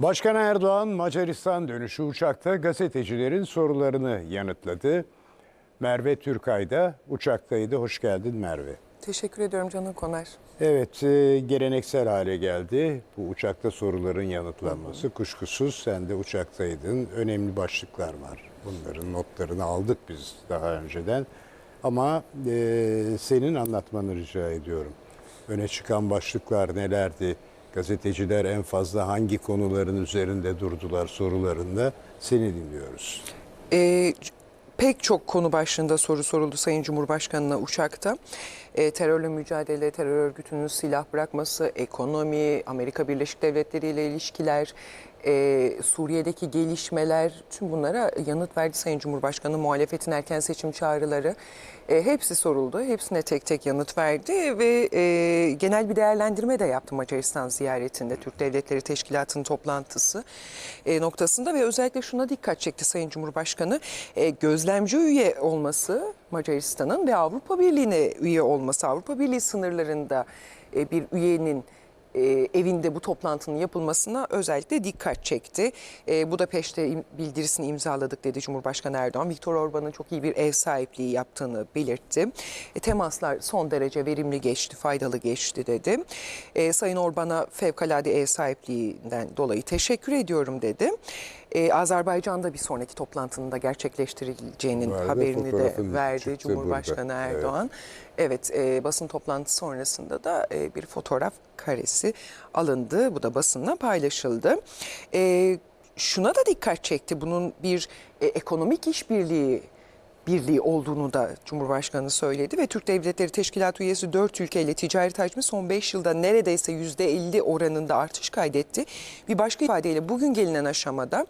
Başkan Erdoğan Macaristan dönüşü uçakta gazetecilerin sorularını yanıtladı. Merve Türkay da uçaktaydı. Hoş geldin Merve. Teşekkür ediyorum Canan Koner. Evet, e, geleneksel hale geldi bu uçakta soruların yanıtlanması. Kuşkusuz sen de uçaktaydın. Önemli başlıklar var. Bunların notlarını aldık biz daha önceden. Ama e, senin anlatmanı rica ediyorum. Öne çıkan başlıklar nelerdi? Gazeteciler en fazla hangi konuların üzerinde durdular sorularında seni dinliyoruz. Ee, pek çok konu başlığında soru soruldu Sayın Cumhurbaşkanı'na uçakta. Ee, terörle mücadele, terör örgütünün silah bırakması, ekonomi, Amerika Birleşik Devletleri ile ilişkiler, e, Suriye'deki gelişmeler tüm bunlara yanıt verdi Sayın Cumhurbaşkanı. Muhalefetin erken seçim çağrıları e, hepsi soruldu. Hepsine tek tek yanıt verdi ve e, genel bir değerlendirme de yaptı Macaristan ziyaretinde. Türk Devletleri Teşkilatı'nın toplantısı e, noktasında ve özellikle şuna dikkat çekti Sayın Cumhurbaşkanı. E, gözlemci üye olması Macaristan'ın ve Avrupa Birliği'ne üye olması, Avrupa Birliği sınırlarında e, bir üyenin e, evinde bu toplantının yapılmasına özellikle dikkat çekti. E, Budapeşte im- bildirisini imzaladık dedi Cumhurbaşkanı Erdoğan. Viktor Orban'ın çok iyi bir ev sahipliği yaptığını belirtti. E, temaslar son derece verimli geçti, faydalı geçti dedi. E, Sayın Orban'a fevkalade ev sahipliğinden dolayı teşekkür ediyorum dedi. E, Azerbaycan'da bir sonraki toplantının da gerçekleştirileceğinin arada haberini de verdi Cumhurbaşkanı burada. Evet. Erdoğan. Evet, e, basın toplantısı sonrasında da e, bir fotoğraf karesi alındı. Bu da basınla paylaşıldı. E, şuna da dikkat çekti. Bunun bir e, ekonomik işbirliği birliği olduğunu da Cumhurbaşkanı söyledi ve Türk Devletleri Teşkilatı üyesi 4 ülkeyle ticaret hacmi son 5 yılda neredeyse %50 oranında artış kaydetti. Bir başka ifadeyle bugün gelinen aşamada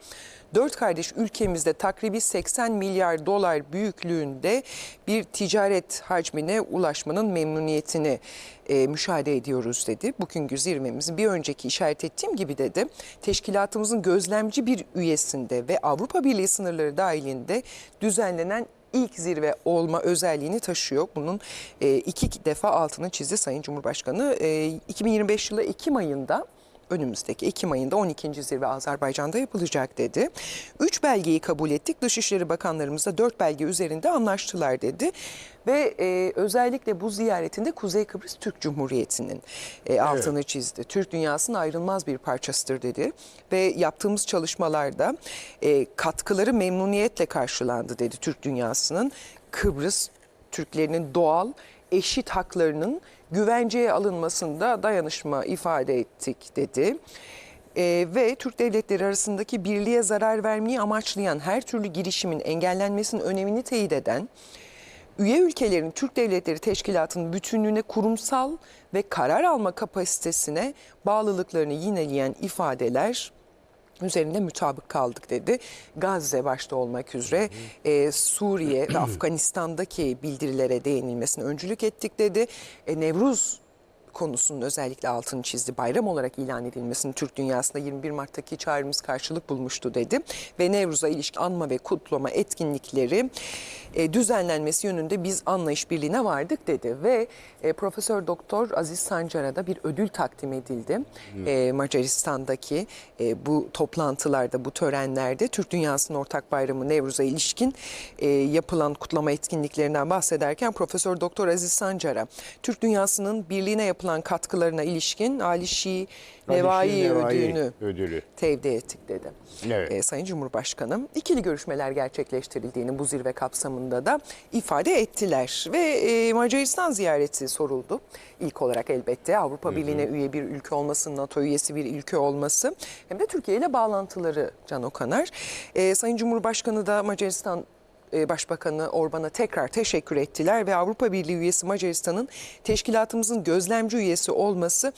dört kardeş ülkemizde takribi 80 milyar dolar büyüklüğünde bir ticaret hacmine ulaşmanın memnuniyetini e, müşahede ediyoruz dedi. Bugünkü zirvemiz bir önceki işaret ettiğim gibi dedi. Teşkilatımızın gözlemci bir üyesinde ve Avrupa Birliği sınırları dahilinde düzenlenen ilk zirve olma özelliğini taşıyor. Bunun e, iki defa altını çizdi Sayın Cumhurbaşkanı. E, 2025 yılı Ekim ayında önümüzdeki Ekim ayında 12. zirve Azerbaycan'da yapılacak dedi. Üç belgeyi kabul ettik. Dışişleri Bakanlarımız da dört belge üzerinde anlaştılar dedi. Ve e, özellikle bu ziyaretinde Kuzey Kıbrıs Türk Cumhuriyeti'nin e, altını çizdi. Türk dünyasının ayrılmaz bir parçasıdır dedi. Ve yaptığımız çalışmalarda e, katkıları memnuniyetle karşılandı dedi Türk dünyasının. Kıbrıs Türklerinin doğal eşit haklarının güvenceye alınmasında dayanışma ifade ettik dedi. Ee, ve Türk devletleri arasındaki birliğe zarar vermeyi amaçlayan her türlü girişimin engellenmesinin önemini teyit eden, üye ülkelerin Türk Devletleri Teşkilatı'nın bütünlüğüne kurumsal ve karar alma kapasitesine bağlılıklarını yineleyen ifadeler üzerinde mutabık kaldık dedi. Gazze başta olmak üzere e, Suriye ve Afganistan'daki bildirilere değinilmesine öncülük ettik dedi. E, Nevruz konusunun özellikle altını çizdi. Bayram olarak ilan edilmesini Türk dünyasında 21 Mart'taki çağrımız karşılık bulmuştu dedi. Ve Nevruz'a ilişkin anma ve kutlama etkinlikleri e, düzenlenmesi yönünde biz anlayış birliğine vardık dedi. Ve e, Profesör Doktor Aziz Sancar'a da bir ödül takdim edildi. E, Macaristan'daki e, bu toplantılarda, bu törenlerde Türk Dünyası'nın ortak bayramı Nevruz'a ilişkin e, yapılan kutlama etkinliklerinden bahsederken Profesör Doktor Aziz Sancar'a Türk Dünyası'nın birliğine yapılan katkılarına ilişkin Ali Şii Nevai, ödülünü ödülü. tevdi ettik dedi. Evet. Ee, Sayın Cumhurbaşkanım ikili görüşmeler gerçekleştirildiğini bu zirve kapsamında da ifade ettiler. Ve e, Macaristan ziyareti soruldu. İlk olarak elbette Avrupa Birliği'ne üye bir ülke olması, NATO üyesi bir ülke olması hem de Türkiye ile bağlantıları Can Okanar. Ee, Sayın Cumhurbaşkanı da Macaristan e, Başbakanı Orban'a tekrar teşekkür ettiler ve Avrupa Birliği üyesi Macaristan'ın teşkilatımızın gözlemci üyesi olması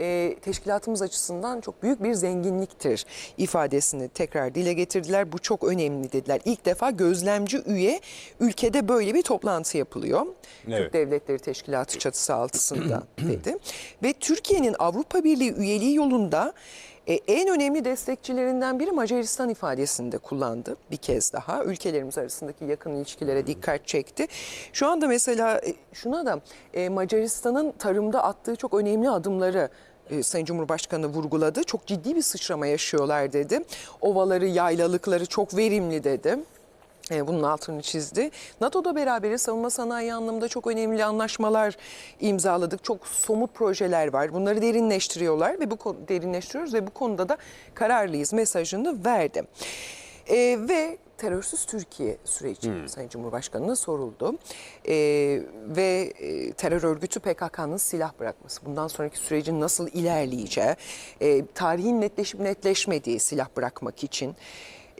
e, teşkilatımız açısından çok büyük bir zenginliktir ifadesini tekrar dile getirdiler. Bu çok önemli dediler. İlk defa gözlemci üye ülkede böyle bir toplantı yapılıyor. Evet. Türk Devletleri Teşkilatı çatısı altısında dedi. Ve Türkiye'nin Avrupa Birliği üyeliği yolunda e, en önemli destekçilerinden biri Macaristan ifadesini de kullandı bir kez daha. Ülkelerimiz arasındaki yakın ilişkilere dikkat çekti. Şu anda mesela e, şuna da e, Macaristan'ın tarımda attığı çok önemli adımları e, Sayın Cumhurbaşkanı vurguladı. Çok ciddi bir sıçrama yaşıyorlar dedi. Ovaları, yaylalıkları çok verimli dedi. E, Bunun altını çizdi. NATO'da beraber savunma sanayi anlamında çok önemli anlaşmalar imzaladık. Çok somut projeler var. Bunları derinleştiriyorlar ve bu derinleştiriyoruz ve bu konuda da kararlıyız mesajını verdi. E, ve terörsüz Türkiye süreci Sayın Cumhurbaşkanı'na soruldu. E, ve e, terör örgütü PKK'nın silah bırakması, bundan sonraki sürecin nasıl ilerleyeceği, e, tarihin netleşip netleşmediği silah bırakmak için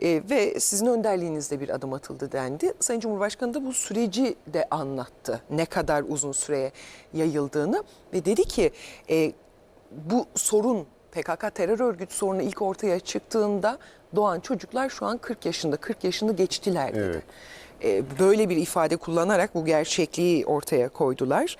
e, ve sizin önderliğinizde bir adım atıldı dendi. Sayın Cumhurbaşkanı da bu süreci de anlattı. Ne kadar uzun süreye yayıldığını ve dedi ki e, bu sorun PKK terör örgütü sorunu ilk ortaya çıktığında doğan çocuklar şu an 40 yaşında, 40 yaşını geçtiler dedi. E, böyle bir ifade kullanarak bu gerçekliği ortaya koydular.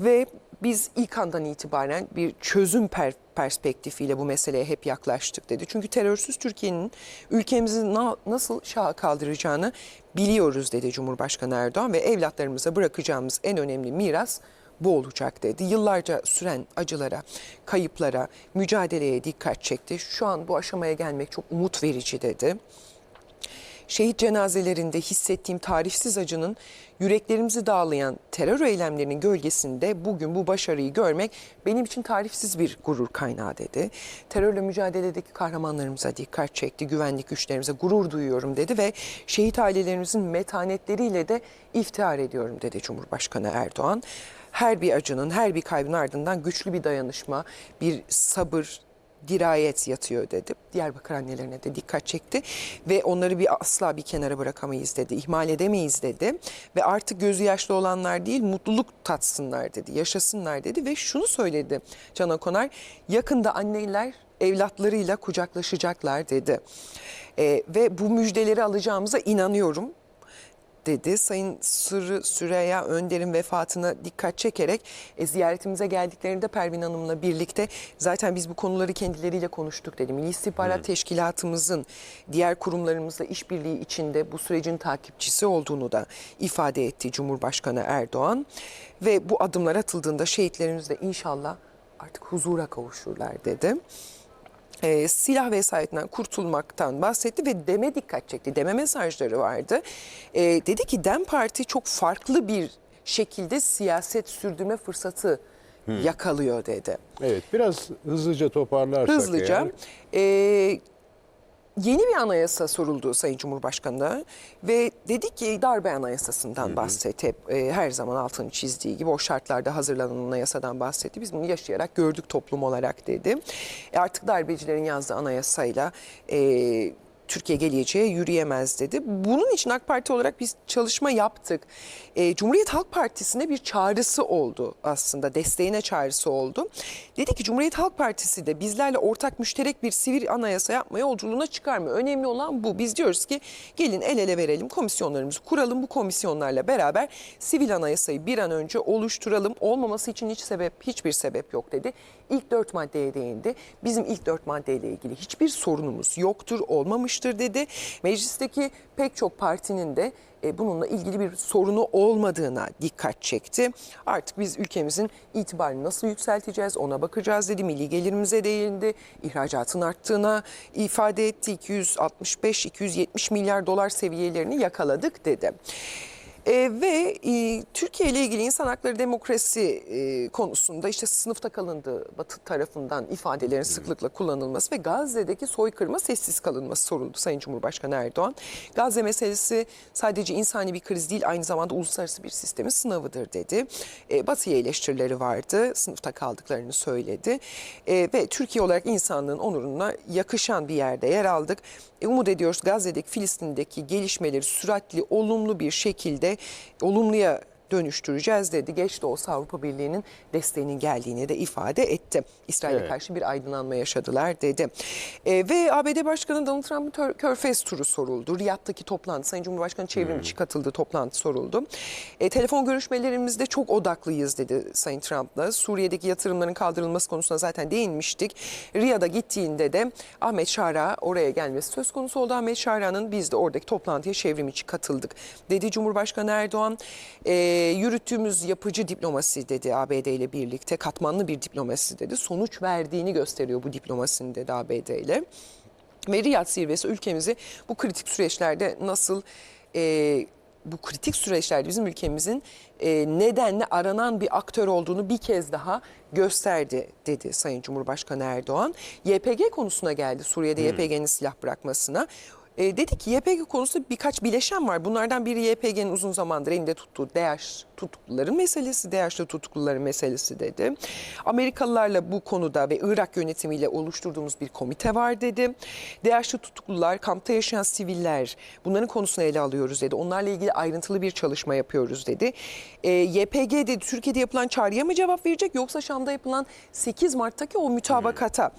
Ve biz ilk andan itibaren bir çözüm per- perspektifiyle bu meseleye hep yaklaştık dedi. Çünkü terörsüz Türkiye'nin ülkemizi na- nasıl şaha kaldıracağını biliyoruz dedi Cumhurbaşkanı Erdoğan ve evlatlarımıza bırakacağımız en önemli miras bu olacak dedi. Yıllarca süren acılara, kayıplara, mücadeleye dikkat çekti. Şu an bu aşamaya gelmek çok umut verici dedi. Şehit cenazelerinde hissettiğim tarifsiz acının yüreklerimizi dağlayan terör eylemlerinin gölgesinde bugün bu başarıyı görmek benim için tarifsiz bir gurur kaynağı dedi. Terörle mücadeledeki kahramanlarımıza dikkat çekti, güvenlik güçlerimize gurur duyuyorum dedi ve şehit ailelerimizin metanetleriyle de iftihar ediyorum dedi Cumhurbaşkanı Erdoğan. Her bir acının, her bir kaybın ardından güçlü bir dayanışma, bir sabır, dirayet yatıyor dedi. Diyarbakır annelerine de dikkat çekti ve onları bir asla bir kenara bırakamayız dedi. ihmal edemeyiz dedi ve artık gözü yaşlı olanlar değil mutluluk tatsınlar dedi. Yaşasınlar dedi ve şunu söyledi Can Akonar. Yakında anneler evlatlarıyla kucaklaşacaklar dedi. Ee, ve bu müjdeleri alacağımıza inanıyorum dedi. Sayın Sırrı Süreyya Önder'in vefatına dikkat çekerek e, ziyaretimize geldiklerinde Pervin Hanım'la birlikte zaten biz bu konuları kendileriyle konuştuk dedi. Milli İstihbarat Teşkilatımızın diğer kurumlarımızla işbirliği içinde bu sürecin takipçisi olduğunu da ifade etti Cumhurbaşkanı Erdoğan. Ve bu adımlar atıldığında şehitlerimiz de inşallah artık huzura kavuşurlar dedi e, silah vesayetinden kurtulmaktan bahsetti ve deme dikkat çekti. Deme mesajları vardı. E, dedi ki DEM Parti çok farklı bir şekilde siyaset sürdürme fırsatı yakalıyor dedi. Evet biraz hızlıca toparlarsak Hızlıca eğer. e, yeni bir anayasa soruldu Sayın Cumhurbaşkanı'na ve dedi ki darbe anayasasından bahsetti. Hep, e, her zaman altını çizdiği gibi o şartlarda hazırlanan anayasadan bahsetti. Biz bunu yaşayarak gördük toplum olarak dedi. E, artık darbecilerin yazdığı anayasayla e, Türkiye geleceğe yürüyemez dedi. Bunun için AK Parti olarak biz çalışma yaptık. E, Cumhuriyet Halk Partisi'ne bir çağrısı oldu aslında, desteğine çağrısı oldu. Dedi ki Cumhuriyet Halk Partisi de bizlerle ortak müşterek bir sivil anayasa yapma yolculuğuna çıkar mı? Önemli olan bu. Biz diyoruz ki gelin el ele verelim, komisyonlarımızı kuralım. Bu komisyonlarla beraber sivil anayasayı bir an önce oluşturalım. Olmaması için hiç sebep, hiçbir sebep yok dedi. İlk dört maddeye değindi. Bizim ilk dört maddeyle ilgili hiçbir sorunumuz yoktur, olmamıştır dedi. Meclisteki pek çok partinin de e, bununla ilgili bir sorunu olmadığına dikkat çekti. Artık biz ülkemizin itibarını nasıl yükselteceğiz ona bakacağız dedi. Milli gelirimize değindi. İhracatın arttığına ifade etti. 265-270 milyar dolar seviyelerini yakaladık dedi. E, ve e, Türkiye ile ilgili insan hakları demokrasi e, konusunda işte sınıfta kalındığı Batı tarafından ifadelerin sıklıkla kullanılması ve Gazze'deki soykırıma sessiz kalınması soruldu Sayın Cumhurbaşkanı Erdoğan. Gazze meselesi sadece insani bir kriz değil aynı zamanda uluslararası bir sistemin sınavıdır dedi. E, Batı'ya eleştirileri vardı sınıfta kaldıklarını söyledi E, ve Türkiye olarak insanlığın onuruna yakışan bir yerde yer aldık. Umut ediyoruz Gazze'deki Filistin'deki gelişmeleri süratli olumlu bir şekilde olumluya dönüştüreceğiz dedi. Geç de olsa Avrupa Birliği'nin desteğinin geldiğini de ifade etti. İsrail'e Evet. karşı bir aydınlanma yaşadılar dedi. E, ve ABD Başkanı Donald Trump'ın Körfez turu soruldu. Riyad'daki toplantı, Sayın Cumhurbaşkanı çevrim içi katıldığı toplantı soruldu. E, telefon görüşmelerimizde çok odaklıyız dedi Sayın Trump'la. Suriye'deki yatırımların kaldırılması konusuna zaten değinmiştik. Riyad'a gittiğinde de Ahmet Şara oraya gelmesi söz konusu oldu. Ahmet Şara'nın biz de oradaki toplantıya çevrim içi katıldık dedi Cumhurbaşkanı Erdoğan. E, yürüttüğümüz yapıcı diplomasi dedi ABD ile birlikte katmanlı bir diplomasi dedi. Sonuç verdiğini gösteriyor bu diplomasinin dedi ABD ile. Ve Riyad zirvesi ülkemizi bu kritik süreçlerde nasıl e, bu kritik süreçlerde bizim ülkemizin e, nedenle aranan bir aktör olduğunu bir kez daha gösterdi dedi Sayın Cumhurbaşkanı Erdoğan. YPG konusuna geldi Suriye'de YPG'nin silah bırakmasına. E, dedi ki YPG konusunda birkaç bileşen var. Bunlardan biri YPG'nin uzun zamandır elinde tuttuğu DAEŞ tutukluların meselesi, DAEŞ'te tutukluların meselesi dedi. Amerikalılarla bu konuda ve Irak yönetimiyle oluşturduğumuz bir komite var dedi. DAEŞ'te tutuklular, kampta yaşayan siviller bunların konusunu ele alıyoruz dedi. Onlarla ilgili ayrıntılı bir çalışma yapıyoruz dedi. E, YPG dedi Türkiye'de yapılan çağrıya mı cevap verecek yoksa Şam'da yapılan 8 Mart'taki o mütabakata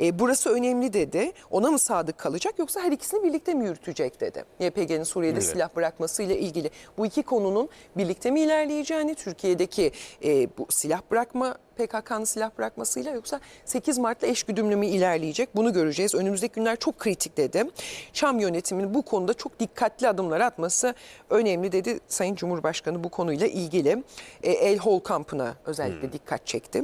e, burası önemli dedi. Ona mı sadık kalacak yoksa her ikisini birlikte mi yürütecek dedi. YPG'nin Suriye'de Evet. silah bırakmasıyla ilgili bu iki konunun birlikte mi ilerleyeceğini Türkiye'deki e, bu silah bırakma PKK'nın silah bırakmasıyla yoksa 8 Mart'la eş güdümlü mü ilerleyecek bunu göreceğiz. Önümüzdeki günler çok kritik dedi. Şam yönetiminin bu konuda çok dikkatli adımlar atması önemli dedi Sayın Cumhurbaşkanı bu konuyla ilgili. E, El Hol kampına özellikle dikkat çekti.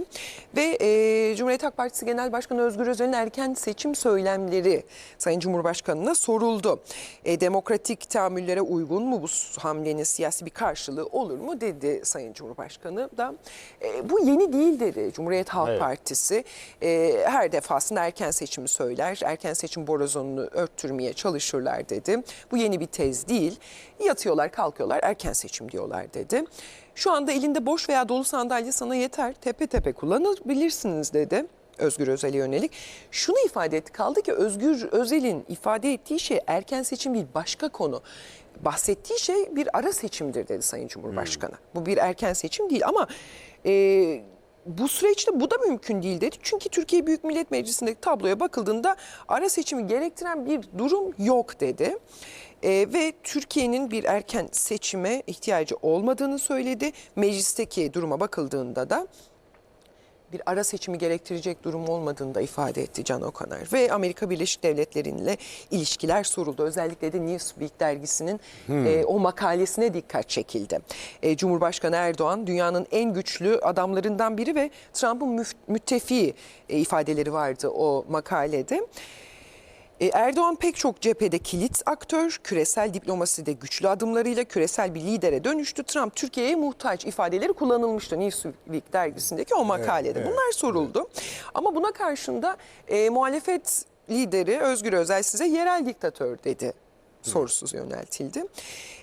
Ve e, Cumhuriyet Halk Partisi Genel Başkanı Özgür Özel'in erken seçim söylemleri Sayın Cumhurbaşkanı'na soruldu. E, demokratik tahammüllere uygun mu bu hamlenin siyasi bir karşılığı olur mu dedi Sayın Cumhurbaşkanı da. E, bu yeni değil dedi Cumhuriyet Halk Evet. Partisi. E, her defasında erken seçimi söyler, erken seçim borazonunu örttürmeye çalışırlar dedi. Bu yeni bir tez değil. Yatıyorlar kalkıyorlar erken seçim diyorlar dedi. Şu anda elinde boş veya dolu sandalye sana yeter tepe tepe kullanabilirsiniz dedi. Özgür Özel'e yönelik. Şunu ifade etti kaldı ki Özgür Özel'in ifade ettiği şey erken seçim değil başka konu. Bahsettiği şey bir ara seçimdir dedi Sayın Cumhurbaşkanı. Bu bir erken seçim değil ama e, bu süreçte bu da mümkün değil dedi. Çünkü Türkiye Büyük Millet Meclisi'ndeki tabloya bakıldığında ara seçimi gerektiren bir durum yok dedi. E, ve Türkiye'nin bir erken seçime ihtiyacı olmadığını söyledi. Meclisteki duruma bakıldığında da bir ara seçimi gerektirecek durum olmadığını da ifade etti Can Okaner. Ve Amerika Birleşik Devletleri'yle ilişkiler soruldu. Özellikle de Newsweek dergisinin e, o makalesine dikkat çekildi. E, Cumhurbaşkanı Erdoğan dünyanın en güçlü adamlarından biri ve Trump'ın müttefiği e, ifadeleri vardı o makalede. E, Erdoğan pek çok cephede kilit aktör, küresel diplomaside güçlü adımlarıyla küresel bir lidere dönüştü. Trump Türkiye'ye muhtaç ifadeleri kullanılmıştı Newsweek dergisindeki o makalede. evet, Bunlar soruldu. Ama buna karşında e, muhalefet lideri Özgür Özel size yerel diktatör dedi sorusuz yöneltildi.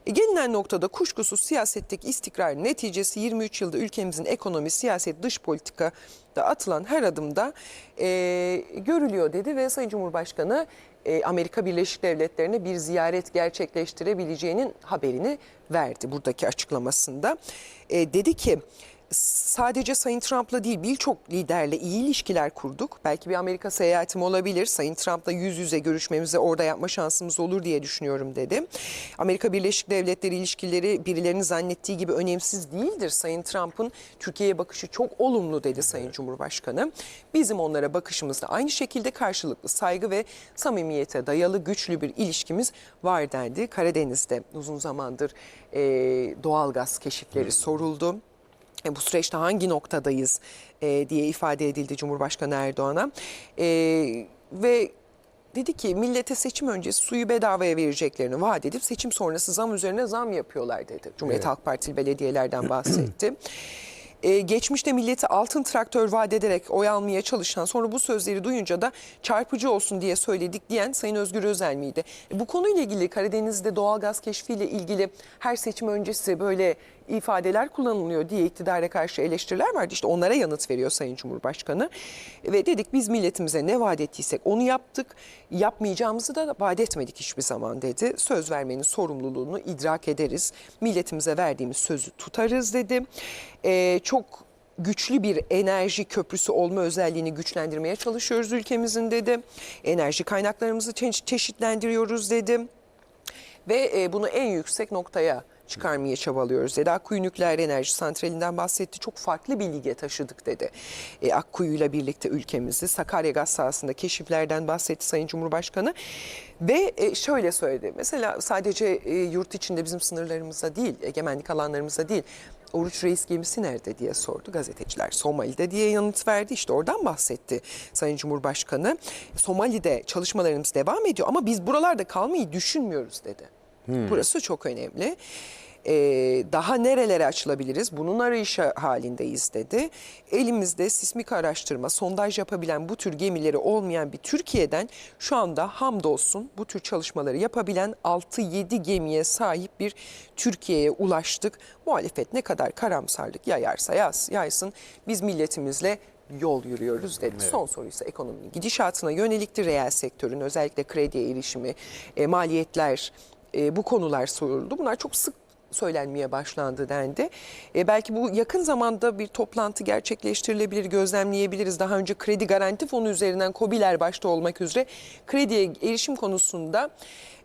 E, gelinen noktada kuşkusuz siyasetteki istikrar neticesi 23 yılda ülkemizin ekonomi, siyaset, dış politika da atılan her adımda e, görülüyor dedi ve Sayın Cumhurbaşkanı e, Amerika Birleşik Devletleri'ne bir ziyaret gerçekleştirebileceğinin haberini verdi buradaki açıklamasında. E, dedi ki sadece Sayın Trump'la değil birçok liderle iyi ilişkiler kurduk. Belki bir Amerika seyahatim olabilir. Sayın Trump'la yüz yüze görüşmemizi orada yapma şansımız olur diye düşünüyorum dedi. Amerika Birleşik Devletleri ilişkileri birilerinin zannettiği gibi önemsiz değildir. Sayın Trump'ın Türkiye'ye bakışı çok olumlu dedi Sayın Cumhurbaşkanı. Bizim onlara bakışımızda aynı şekilde karşılıklı saygı ve samimiyete dayalı güçlü bir ilişkimiz var dendi. Karadeniz'de uzun zamandır e, doğalgaz keşifleri soruldu. E, bu süreçte hangi noktadayız e, diye ifade edildi Cumhurbaşkanı Erdoğan'a. E, ve dedi ki millete seçim öncesi suyu bedavaya vereceklerini vaat edip seçim sonrası zam üzerine zam yapıyorlar dedi. Cumhuriyet Evet. Halk Partili belediyelerden bahsetti. Ee, geçmişte milleti altın traktör vaat ederek oy almaya çalışan sonra bu sözleri duyunca da çarpıcı olsun diye söyledik diyen Sayın Özgür Özel miydi? E, bu konuyla ilgili Karadeniz'de doğalgaz keşfiyle ilgili her seçim öncesi böyle ifadeler kullanılıyor diye iktidara karşı eleştiriler vardı. İşte onlara yanıt veriyor Sayın Cumhurbaşkanı. Ve dedik biz milletimize ne vaat ettiysek onu yaptık. Yapmayacağımızı da vaat etmedik hiçbir zaman dedi. Söz vermenin sorumluluğunu idrak ederiz. Milletimize verdiğimiz sözü tutarız dedi. Ee, çok güçlü bir enerji köprüsü olma özelliğini güçlendirmeye çalışıyoruz ülkemizin dedi. Enerji kaynaklarımızı çe- çeşitlendiriyoruz dedi ve e, bunu en yüksek noktaya çıkarmaya çabalıyoruz dedi. Akkuyu Nükleer Enerji Santrali'nden bahsetti. Çok farklı bir lige taşıdık dedi. E, Akkuyu'yla birlikte ülkemizi Sakarya gaz sahasında keşiflerden bahsetti Sayın Cumhurbaşkanı. Ve e, şöyle söyledi. Mesela sadece e, yurt içinde bizim sınırlarımızda değil, egemenlik alanlarımızda değil. Oruç Reis gemisi nerede diye sordu gazeteciler. Somali'de diye yanıt verdi. İşte oradan bahsetti Sayın Cumhurbaşkanı. Somali'de çalışmalarımız devam ediyor ama biz buralarda kalmayı düşünmüyoruz dedi. Burası çok önemli. Ee, daha nerelere açılabiliriz? Bunun arayışı halindeyiz dedi. Elimizde sismik araştırma, sondaj yapabilen bu tür gemileri olmayan bir Türkiye'den şu anda hamdolsun bu tür çalışmaları yapabilen 6-7 gemiye sahip bir Türkiye'ye ulaştık. Muhalefet ne kadar karamsarlık yayarsa yaz, yaysın biz milletimizle yol yürüyoruz dedi. Son soru ise ekonominin gidişatına yönelikti. Reel sektörün özellikle krediye erişimi, e, maliyetler e, bu konular soruldu. Bunlar çok sık söylenmeye başlandı dendi. E, belki bu yakın zamanda bir toplantı gerçekleştirilebilir, gözlemleyebiliriz. Daha önce kredi garanti fonu üzerinden COBİ'ler başta olmak üzere krediye erişim konusunda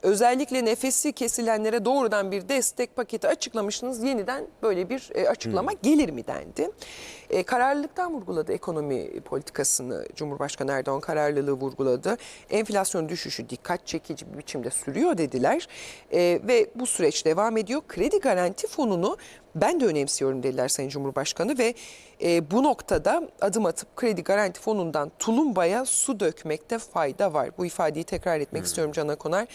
özellikle nefesi kesilenlere doğrudan bir destek paketi açıklamışsınız. Yeniden böyle bir e, açıklama gelir mi dendi. E, kararlılıktan vurguladı ekonomi politikasını Cumhurbaşkanı Erdoğan kararlılığı vurguladı. Enflasyon düşüşü dikkat çekici bir biçimde sürüyor dediler. E, ve bu süreç devam ediyor. Kredi garanti fonunu ben de önemsiyorum dediler Sayın Cumhurbaşkanı ve e, bu noktada adım atıp kredi garanti fonundan tulumbaya su dökmekte fayda var. Bu ifadeyi tekrar etmek istiyorum Can Akonar.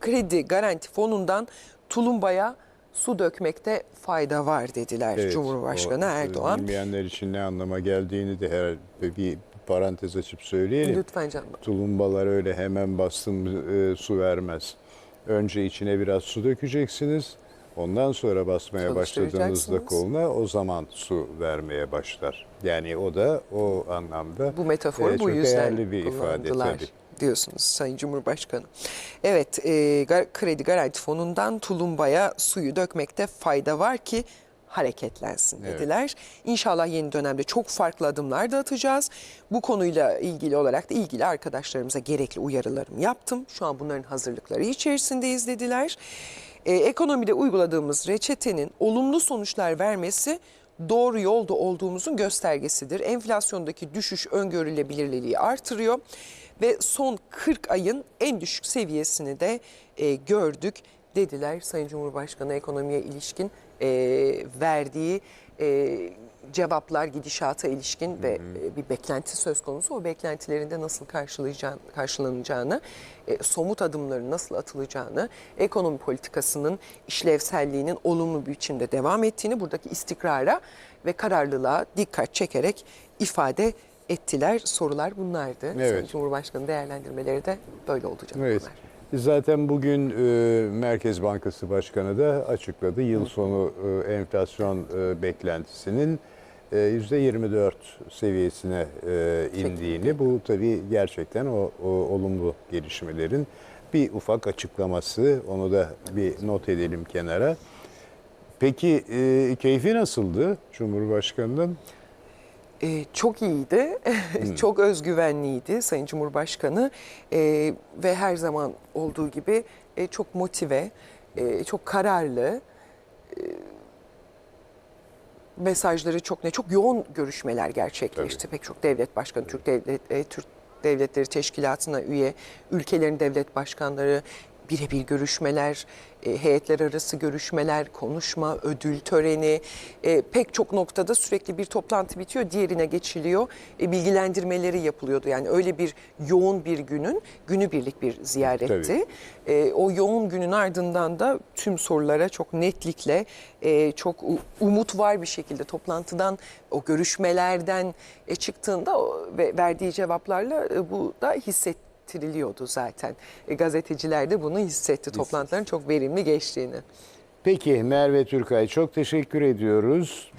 Kredi garanti fonundan tulumbaya su dökmekte fayda var dediler Evet, Cumhurbaşkanı o, Erdoğan. Bilmeyenler için ne anlama geldiğini de her bir parantez açıp söyleyelim. Lütfen canım. Tulumbalar öyle hemen bastım e, su vermez. Önce içine biraz su dökeceksiniz. Ondan sonra basmaya başladığınızda koluna o zaman su vermeye başlar. Yani o da o anlamda Bu metaforu e, bu yüzden değerli bir ifade tabii. diyorsunuz Sayın Cumhurbaşkanı. Evet, e, kredi garanti fonundan tulumbaya suyu dökmekte fayda var ki hareketlensin Evet. dediler. İnşallah yeni dönemde çok farklı adımlar da atacağız. Bu konuyla ilgili olarak da ilgili arkadaşlarımıza gerekli uyarılarımı yaptım. Şu an bunların hazırlıkları içerisindeyiz dediler. E, ekonomide uyguladığımız reçetenin olumlu sonuçlar vermesi doğru yolda olduğumuzun göstergesidir. Enflasyondaki düşüş öngörülebilirliği artırıyor ve son 40 ayın en düşük seviyesini de e, gördük dediler Sayın Cumhurbaşkanı ekonomiye ilişkin e, verdiği e, cevaplar gidişata ilişkin ve e, bir beklenti söz konusu. O beklentilerinde nasıl karşılayacağını, karşılanacağını, e, somut adımların nasıl atılacağını, ekonomi politikasının işlevselliğinin olumlu bir biçimde devam ettiğini, buradaki istikrara ve kararlılığa dikkat çekerek ifade ettiler. Sorular bunlardı. Sayın Evet. Cumhurbaşkanı değerlendirmeleri de böyle canım. Evet. bunlar. Zaten bugün e, Merkez Bankası Başkanı da açıkladı. Yıl sonu e, enflasyon e, beklentisinin e, %24 seviyesine e, indiğini. Bu tabii gerçekten o, o olumlu gelişmelerin bir ufak açıklaması. Onu da bir not edelim kenara. Peki e, keyfi nasıldı Cumhurbaşkanı'nın? Ee, çok iyiydi, çok özgüvenliydi Sayın Cumhurbaşkanı Ee, ve her zaman olduğu gibi e, çok motive, e, çok kararlı. e, mesajları çok ne çok yoğun görüşmeler gerçekleşti. Pek çok devlet başkanı, Türk devlet e, Türk Devletleri Teşkilatı'na üye ülkelerin devlet başkanları birebir görüşmeler, e, heyetler arası görüşmeler, konuşma, ödül töreni e, pek çok noktada sürekli bir toplantı bitiyor, diğerine geçiliyor. E, bilgilendirmeleri yapılıyordu. Yani öyle bir yoğun bir günün günübirlik bir ziyaretti. E, o yoğun günün ardından da tüm sorulara çok netlikle, e, çok umut var bir şekilde toplantıdan, o görüşmelerden e, çıktığında o, ve verdiği cevaplarla e, bu da hissettiriliyordu zaten. E, gazeteciler de bunu hissetti toplantıların çok verimli geçtiğini. Peki Merve Türkay çok teşekkür ediyoruz.